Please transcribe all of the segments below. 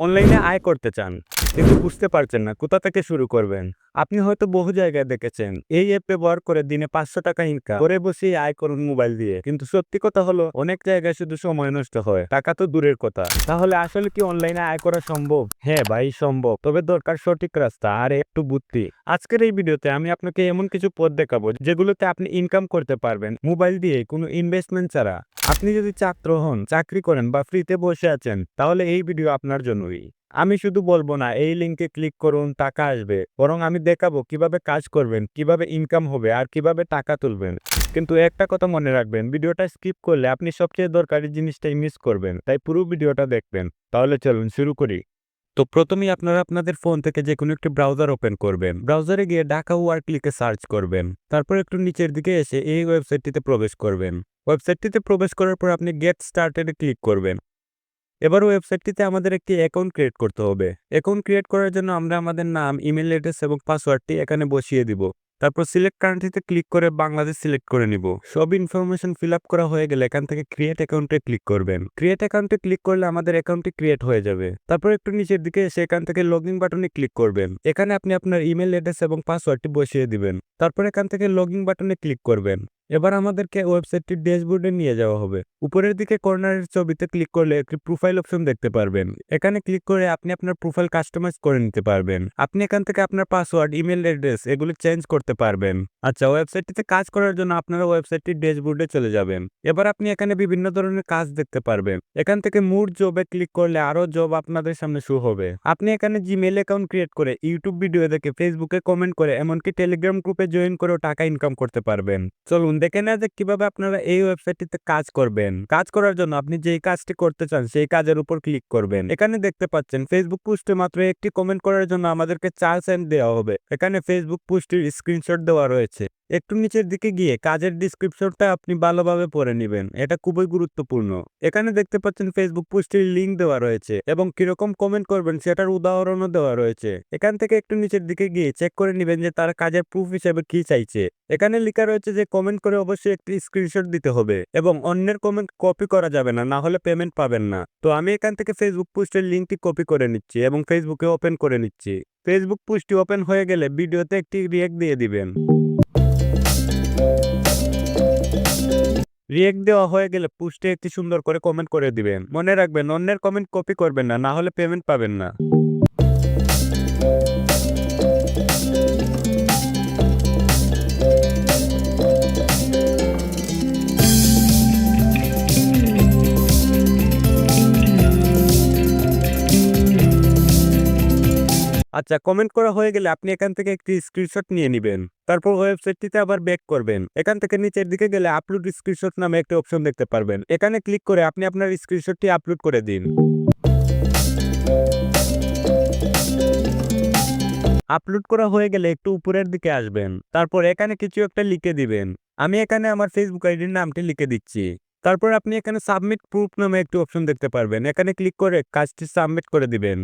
অনলাইনে আয় করতে চান। কিন্তু বুঝতে পারছেন না, কোথা থেকে শুরু করবেন? আপনি হয়তো বহু জায়গায় দেখেছেন, এই অ্যাপ ব্যবহার করে দিনে পাঁচশো টাকা ইনকাম করে বসে আয় করুন মোবাইল দিয়ে। কিন্তু সত্যি কথা হলো, অনেক জায়গায় শুধু সময় নষ্ট হয়, টাকা তো দূরের কথা। তাহলে আসলে কি অনলাইনে আয় করা সম্ভব? হ্যাঁ ভাই, সম্ভব। তবে দরকার সঠিক রাস্তা আর একটু বুদ্ধি। আজকের এই ভিডিওতে আমি আপনাকে এমন কিছু পথ দেখাবো, যেগুলোতে আপনি ইনকাম করতে পারবেন মোবাইল দিয়ে কোনো ইনভেস্টমেন্ট ছাড়া। আপনি যদি ছাত্র হন, চাকরি করেন বা ফ্রিতে বসে আছেন, তাহলে এই ভিডিও আপনার জন্যই। আমি শুধু বলব না, এই লিঙ্কে ক্লিক করুন, টাকা আসবে। বরং আমি দেখাবো কীভাবে কাজ করবেন, কীভাবে ইনকাম হবে আর কীভাবে টাকা তুলবেন। কিন্তু একটা কথা মনে রাখবেন, ভিডিওটা স্কিপ করলে আপনি সবচেয়ে দরকারি জিনিসটাই মিস করবেন। তাই পুরো ভিডিওটা দেখবেন। তাহলে চলুন শুরু করি। তো প্রথমেই আপনারা আপনাদের ফোন থেকে যে কোনো একটি ব্রাউজার ওপেন করবেন। ব্রাউজারে গিয়ে ঢাকা ওয়ার্ক লিখে সার্চ করবেন। তারপর একটু নিচের দিকে এসে এই ওয়েবসাইটটিতে প্রবেশ করবেন। ওয়েবসাইটটিতে প্রবেশ করার পর আপনি গেট স্টার্টেডে ক্লিক করবেন। এবার ওয়েবসাইটটিতে আমাদের একটি অ্যাকাউন্ট ক্রিয়েট করতে হবে। অ্যাকাউন্ট ক্রিয়েট করার জন্য আমরা আমাদের নাম, ইমেল অ্যাড্রেস এবং পাসওয়ার্ডটি এখানে বসিয়ে দিব। তারপর সিলেক্ট কান্ট্রিতে ক্লিক করে বাংলাদেশ সিলেক্ট করে নিব। সব ইনফরমেশন ফিল আপ করা হয়ে গেলে এখান থেকে ক্রিয়েট অ্যাকাউন্টে ক্লিক করবেন। ক্রিয়েট অ্যাকাউন্টে ক্লিক করলে আমাদের অ্যাকাউন্টটি ক্রিয়েট হয়ে যাবে। তারপর একটু নিচের দিকে এসে এখান থেকে লগ ইন বাটনে ক্লিক করবেন। এখানে আপনি আপনার ইমেল অ্যাড্রেস এবং পাসওয়ার্ডটি বসিয়ে দিবেন। তারপর এখান থেকে লগ ইন বাটনে ক্লিক করবেন। এবার আমাদেরকে ওয়েবসাইটটির ড্যাশবোর্ডে নিয়ে যাওয়া হবে। উপরের দিকে কর্নারের ছবিতে ক্লিক করলে একটি প্রোফাইল অপশন দেখতে পারবেন। এখানে ক্লিক করে আপনি আপনার প্রোফাইল কাস্টমাইজ করে নিতে পারবেন। আপনি এখান থেকে আপনার পাসওয়ার্ড ইমেল অ্যাড্রেস এগুলো চেঞ্জ করতে পারবেন। আচ্ছা ওয়েবসাইটটিতে কাজ করার জন্য আপনারা ওয়েবসাইটটির ড্যাশবোর্ডে চলে যাবেন। এবার আপনি এখানে বিভিন্ন ধরনের কাজ দেখতে পারবেন। এখান থেকে মুড জবে ক্লিক করলে আরও জব আপনাদের সামনে শো হবে। আপনি এখানে জিমেল অ্যাকাউন্ট ক্রিয়েট করে ইউটিউব ভিডিও দেখে ফেসবুকে কমেন্ট করে এমনকি টেলিগ্রাম গ্রুপে জয়েন করেও টাকা ইনকাম করতে পারবেন। চলুন দেখে নেওয়া যাক কীভাবে আপনারা এই ওয়েবসাইটটিতে কাজ করবেন। কাজ করার জন্য আপনি যেই কাজটি করতে চান, সেই কাজের উপর ক্লিক করবেন। এখানে দেখতে পাচ্ছেন ফেসবুক পোস্টে মাত্র একটি কমেন্ট করার জন্য আমাদেরকে চার সেন্ট দেওয়া হবে। এখানে ফেসবুক পোস্টের স্ক্রিনশট দেওয়া রয়েছে। একটু নিচের দিকে গিয়ে কাজের ডিসক্রিপশনটা আপনি ভালোভাবে পড়ে নেবেন। এটা খুবই গুরুত্বপূর্ণ। এখানে দেখতে পাচ্ছেন ফেসবুক পোস্টের লিঙ্ক দেওয়া রয়েছে এবং কীরকম কমেন্ট করবেন সেটার উদাহরণও দেওয়া রয়েছে। এখান থেকে একটু নিচের দিকে গিয়ে চেক করে নেবেন যে তার কাজের প্রুফ হিসেবে কি চাইছে। এখানে লেখা রয়েছে যে কমেন্ট করে অবশ্যই একটি স্ক্রিনশট দিতে হবে এবং অন্যের কমেন্ট কপি করা যাবে না না হলে পেমেন্ট পাবেন না। তো আমি এখান থেকে ফেসবুক পোস্টের লিঙ্কটি কপি করে নিচ্ছি এবং ফেসবুকে ওপেন করে নিচ্ছি। ফেসবুক পোস্টটি ওপেন হয়ে গেলে ভিডিওতে একটি রিয়েক্ট দিয়ে দিবেন। রিয়েক্ট দেওয়া হয়ে গেলে পুস্টে একটি সুন্দর করে কমেন্ট করে দিবেন। মনে রাখবেন, অন্যের কমেন্ট কপি করবেন না না হলে পেমেন্ট পাবেন না। আচ্ছা কমেন্ট করা হয়ে গেলে আপনি এখান থেকে একটি স্ক্রিনশট নিয়ে নেবেন। তারপর ওয়েবসাইটটিতে আবার ব্যাক করবেন। এখান থেকে নিচের দিকে গেলে আপলোড স্ক্রিনশট নামে একটি অপশন দেখতে পারবেন। এখানে ক্লিক করে আপনি আপনার স্ক্রিনশটটি আপলোড করে দিন। আপলোড করা হয়ে গেলে একটু উপরের দিকে আসবেন। তারপর এখানে কিছু একটা লিখে দিবেন। আমি এখানে আমার ফেসবুক আইডির নামটি লিখে দিচ্ছি। তারপর আপনি এখানে সাবমিট প্রুফ নামে একটি অপশন দেখতে পারবেন। এখানে ক্লিক করে কাজটি সাবমিট করে দিবেন।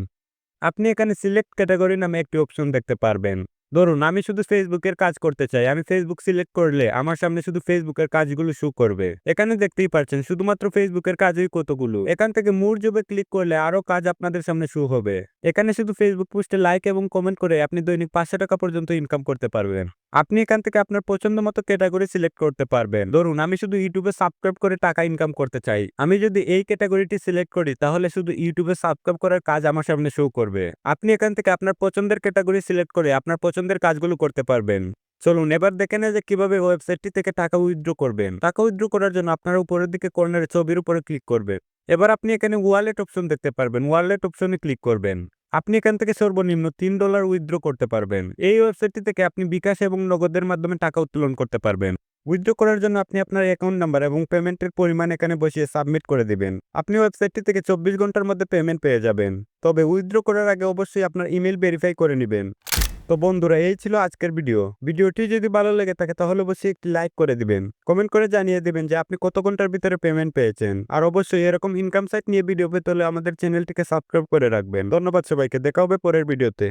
আপনি এখানে সিলেক্ট ক্যাটাগরি নামে একটি অপশন দেখতে পারবেন। ধরুন, আমি শুধু ফেসবুকের কাজ করতে চাই। আমি ফেসবুক সিলেক্ট করলে আমার সামনে শুধু ফেসবুকের কাজগুলো শো করবে। এখানে দেখতেই পাচ্ছেন, শুধুমাত্র ফেসবুকের কাজই কতগুলো। এখান থেকে মুর জবে ক্লিক করলে আরও কাজ আপনাদের সামনে শো হবে। এখানে শুধু ফেসবুক পোস্টে লাইক এবং কমেন্ট করে আপনি দৈনিক পাঁচশো টাকা পর্যন্ত ইনকাম করতে পারবেন। আপনি এখান থেকে আপনার পছন্দ মতো ক্যাটাগরি সিলেক্ট করতে পারবেন। ধরুন, আমি শুধু ইউটিউবে সাবস্ক্রাইব করে টাকা ইনকাম করতে চাই। আমি যদি এই ক্যাটাগরিটি সিলেক্ট করি, তাহলে শুধু ইউটিউবে সাবস্ক্রাইব করার কাজ আমার সামনে শো করবে। আপনি এখান থেকে আপনার পছন্দের ক্যাটাগরি সিলেক্ট করে আপনার পছন্দের কাজগুলো করতে পারবেন। চলুন, এবার দেখে নেয় যে কীভাবে ওয়েবসাইটটি থেকে টাকা উইথড্র করবেন। টাকা উইথড্র করার জন্য আপনার উপরের দিকে কর্নারে ছবির উপরে ক্লিক করবে। এবার আপনি এখানে ওয়ালেট অপশন দেখতে পারবেন। ওয়ালেট অপশনে ক্লিক করবেন। আপনি এখান থেকে সর্বনিম্ন তিন ডলার উইথড্র করতে পারবেন। এই ওয়েবসাইটটি থেকে আপনি বিকাশ এবং নগদের মাধ্যমে টাকা উত্তোলন করতে পারবেন। উইথড্র করার জন্য আপনি আপনার অ্যাকাউন্ট নাম্বার এবং পেমেন্টের পরিমাণ এখানে বসিয়ে সাবমিট করে দেবেন। আপনি ওয়েবসাইটটি থেকে চব্বিশ ঘণ্টার মধ্যে পেমেন্ট পেয়ে যাবেন। তবে উইথড্র করার আগে অবশ্যই আপনার ইমেল ভেরিফাই করে নেবেন। তো বন্ধুরা, এই ছিল আজকের ভিডিও। ভিডিওটি যদি ভালো লেগে থাকে, তাহলে অবশ্যই একটি লাইক করে দিবেন। কমেন্ট করে জানিয়ে দিবেন যে আপনি কত ঘণ্টার ভিতরে পেমেন্ট পেয়েছেন। আর অবশ্যই এরকম ইনকাম সাইট নিয়ে ভিডিও পেতে হলে আমাদের চ্যানেলটিকে সাবস্ক্রাইব করে রাখবেন। ধন্যবাদ সবাইকে। দেখা হবে পরের ভিডিওতে।